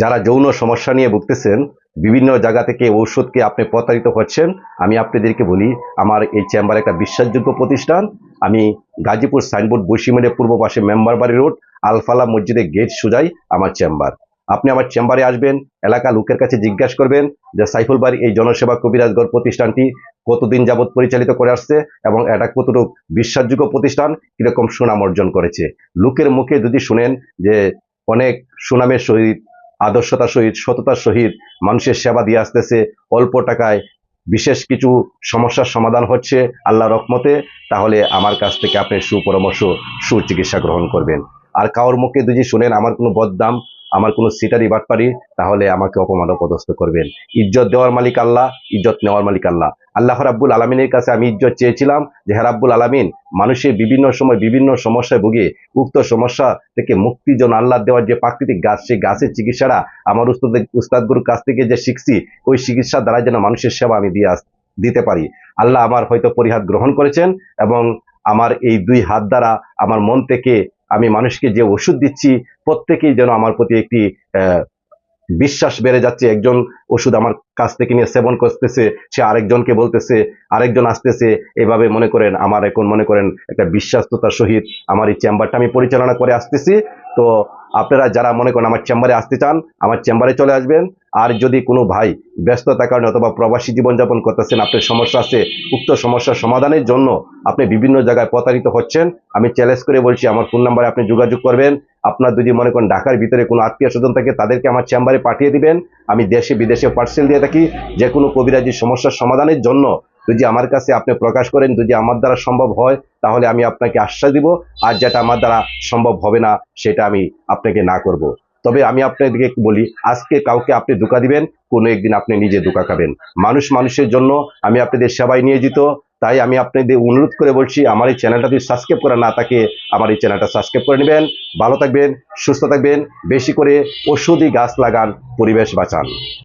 যারা যৌন সমস্যা নিয়ে ভুগতেছেন, বিভিন্ন জায়গা থেকে ঔষধকে আপনি প্রতারিত হচ্ছেন আমি আপনাদেরকে বলি, আমার এই চেম্বার একটা বিশ্বাসযোগ্য প্রতিষ্ঠান। আমি গাজীপুর সাইনবোর্ড বৈশিমের পূর্ব পাশে মেম্বার বাড়ি রোড, আলফালা মসজিদের গেট সোজাই আমার চেম্বার। আপনি আমার চেম্বারে আসবেন, এলাকা লোকের কাছে জিজ্ঞাসা করবেন যে, সাইফুল বাড়ি এই জনসেবা কবিরাজগড় প্রতিষ্ঠানটি কতদিন যাবৎ পরিচালিত করে আসছে এবং এটা কতটুকু বিশ্বাসযোগ্য প্রতিষ্ঠান, কীরকম সুনাম অর্জন করেছে? লোকের মুখে যদি শুনেন যে, অনেক সুনামের সহিত আদর্শতার সহিত, সততার সহিত মানুষের সেবা দিয়ে আসতেছে। অল্প টাকায় বিশেষ কিছু সমস্যার সমাধান হচ্ছে আল্লাহ রকমতে তাহলে আমার কাছ থেকে আপনি সুপরামর্শ, সুচিকিৎসা গ্রহণ করবেন। আর কারোর মুখে যদি শুনেন আমার কোনো বদদাম আমার কোনো সিটারি বাটপারি, তাহলে আমাকে অপমান অপদস্থ করবেন। ইজ্জত দেওয়ার মালিক আল্লাহ, ইজ্জত নেওয়ার মালিক আল্লাহ। আল্লাহ রাব্বুল আলমিনের কাছে আমি ইজ্জত চেয়েছিলাম যে হ্যাঁ রাব্বুল আলমিন মানুষের বিভিন্ন সময় বিভিন্ন সমস্যায় ভুগে, উক্ত সমস্যা থেকে মুক্তির জন্য আল্লাহ দেওয়ার যে প্রাকৃতিক গাছ, সেই গাছের চিকিৎসাটা আমার উস্তাদ উস্তাদগুরুর কাছ থেকে যে শিখছি, ওই চিকিৎসার দ্বারা যেন মানুষের সেবা আমি দিয়ে আস দিতে পারি। আল্লাহ আমার হয়তো পরিহাত গ্রহণ করেছেন এবং আমার এই দুই হাত দ্বারা আমার মন থেকে আমি মানুষকে যে ওষুধ দিচ্ছি, প্রত্যেকেই যেন আমার প্রতি একটি বিশ্বাস বেড়ে যাচ্ছে, একজন ওষুধ আমার কাছ থেকে নিয়ে সেবন করতেছে, সে আরেকজনকে বলতেছে, আরেকজন আসতেছে, এভাবে মনে করেন, আমার এখন মনে করেন একটা বিশ্বাস্ততার সহিত আমার এই চেম্বারটা আমি পরিচালনা করে আসতেছি। তো আপনারা যারা মনে করেন আমার চেম্বারে আসতে চান, আমার চেম্বারে চলে আসবেন। আর যদি কোনো ভাই ব্যস্ততার কারণে অথবা প্রবাসী জীবনযাপন করতেছেন, আপনার সমস্যা আছে, উক্ত সমস্যার সমাধানের জন্য আপনি বিভিন্ন জায়গায় প্রতারিত হচ্ছেন, আমি চ্যালেঞ্জ করে বলছি, আমার ফোন নাম্বারে আপনি যোগাযোগ করবেন। আপনার যদি মনে করেন ঢাকার ভিতরে কোনো আত্মীয় স্বজন থাকে, তাদেরকে আমার চেম্বারে পাঠিয়ে দিবেন। আমি দেশে বিদেশে পার্সেল দিয়ে থাকি। যে কোনো কবিরাজি সমস্যার সমাধানের জন্য যদি আমার কাছে আপনি প্রকাশ করেন, যদি আমার দ্বারা সম্ভব হয়, তাহলে আমি আপনাকে আশ্বাস দিব। আর যেটা আমার দ্বারা সম্ভব হবে না, সেটা আমি আপনাকে না করব। তবে আমি আপনাদেরকে বলি, আজকে কাউকে আপনি ধোকা দিবেন, কোনো একদিন আপনি নিজে ধোকা খাবেন। মানুষ মানুষের জন্য আমি আপনাদের সেবায় নিয়োজিত, তাই আমি আপনাদের অনুরোধ করে বলছি, আমার এই চ্যানেলটা যদি সাবস্ক্রাইব করা না থাকে, আমার এই চ্যানেলটা সাবস্ক্রাইব করে নেবেন। ভালো থাকবেন, সুস্থ থাকবেন, বেশি করে ওষুধি গাছ লাগান, পরিবেশ বাঁচান।